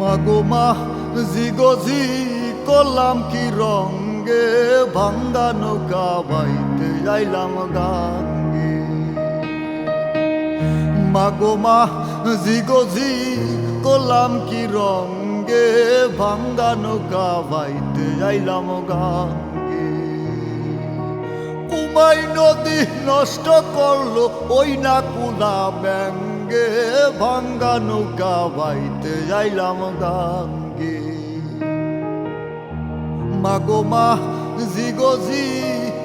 মাগো মা জিগজি করলাম কি রঙ্গে ভাঙ্গা নৌকা বাইতে যাইলাম গাঙ্গে। মাগো মা জিগজি করলাম কি রঙ্গে ভাঙ্গা নৌকা বাইতে যাইলাম গাঙ্গে। কুমাই নদী নষ্ট করল, ওই না কুলা ব্যাঙ্গে ভাঙ্গা নৌকা বাইতে যাইলাম গাঙ্গে। মাগো মা জিগজি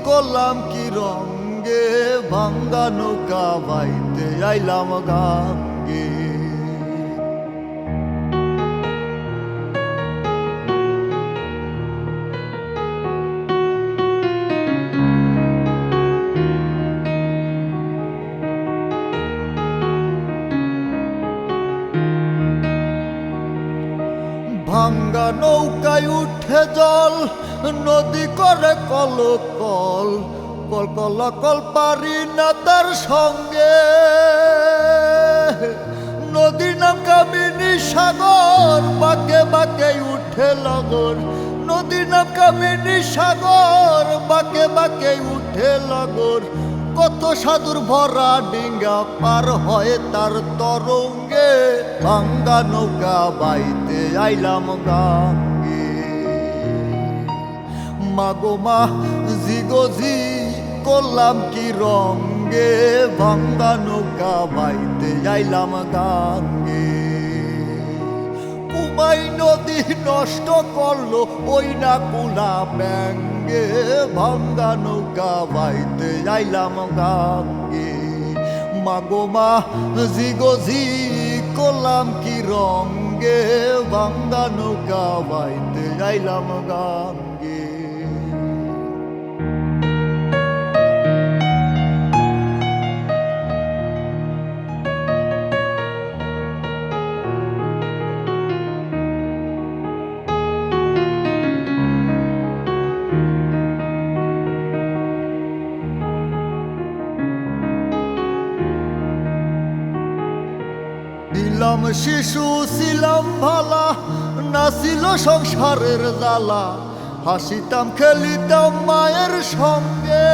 করলাম কি রঙ্গে? ভাঙ্গা নৌকা বাইতে যাইলাম গাঙ্গে। ভাঙ্গা নৌকায় উঠে জল, নদী করে কল কল কল কল কল পারি না তার সঙ্গে। নদী নাম কামিনী সাগর, বাকে বাকে উঠে লগর। নদী নাম কামিনী সাগর, বাকে বাকে উঠে লগর। কত সাধুর ভরা ডিঙ্গা পার হয় তার তরঙ্গে, ভাঙ্গা নৌকা বাইতে আইলাম গাঙ্গে। মাগো মা জিগজি করলাম কি রঙ্গে, ভাঙ্গা নৌকা বাইতে আইলাম গাঙ্গে। কুমাই নদী নষ্ট করল, ওই না কুলা ব্যাঙ্গে ভাঙ্গা নৌকা বাইতে যাইলাম গাঙ্গে। মাগো মা জিগজি করলাম কি রঙ্গে, ভাঙ্গা নৌকা বাইতে যাইলাম গাঙ্গে। দিলাম শিশু, ছিলাম ভালা, নাছিল সংসারের জ্বালা। হাসিতাম, খেলিতাম মায়ের সঙ্গে।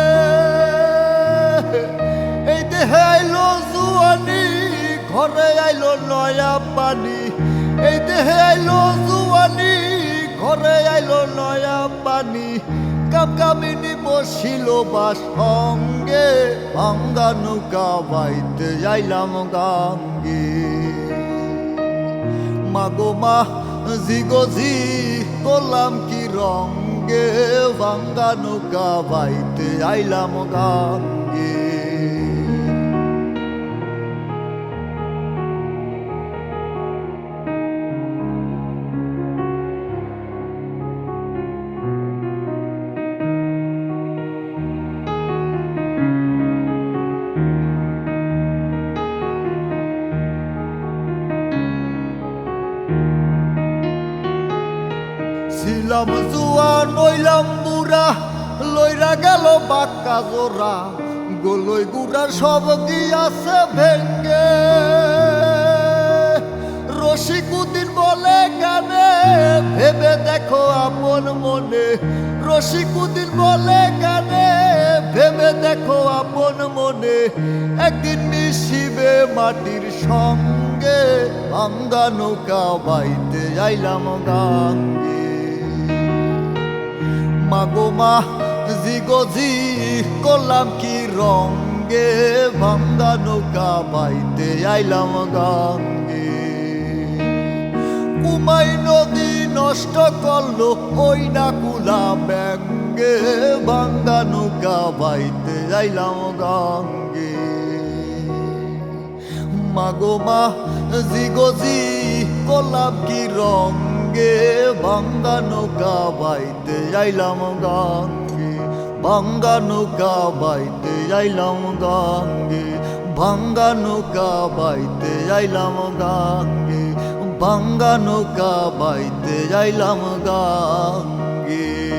এই দেহে আইলো জুয়ানি, ঘরে আইলো নয়া পানি। এই দেহে আইলো জুয়ানি, ঘরে আইলো নয়া পানি। কামকামিনী বসিল বা সঙ্গে, ভাঙ্গা নৌকা বাইতে যাইলাম গাঙ্গে। মাগো মা জিগজি করলাম কি রঙ্গে ভাঙ্গা নৌকা বাইতে আইলাম গাঙ্গে। ছিলাম জুয়া নইলাম বুড়া, লইরা গেল বাক্কা জোড়া, গোলই গুড়া সব গিয়াছে ভেঙ্গে? রসিকুদ্দিন বলে গানে ভেবে দেখো আপন মনে। রসিকুদ্দিন বলে গানে ভেবে দেখো আপন মনে। একদিন মিশিবে মাটির সঙ্গে, ভাঙ্গা নৌকা বাইতে যাইলাম গাঙ্গে। মাগো মা জিগজি করলাম কি রঙ্গে ভাঙ্গা নৌকা বাইতে আইলাম গাঙ্গে। কুমাই নদী নষ্ট করল, ওই না কুলা ব্যাঙ্গে ভাঙ্গা নৌকা বাইতে আইলাম গাঙ্গে। মাগো মা জিগজি করলাম কি রঙ্গে ভাঙ্গা নৌকা বাইতে যাইলাম গাঙ্গে। বাঙ্গা নৌকা বাইতে যাইলাম গাঙ্গে। ভাঙ্গা নৌকা বাইতে যাইলাম গাঙ্গে। ভাঙ্গা নৌকা বাইতে যাইলাম গাঙ্গে।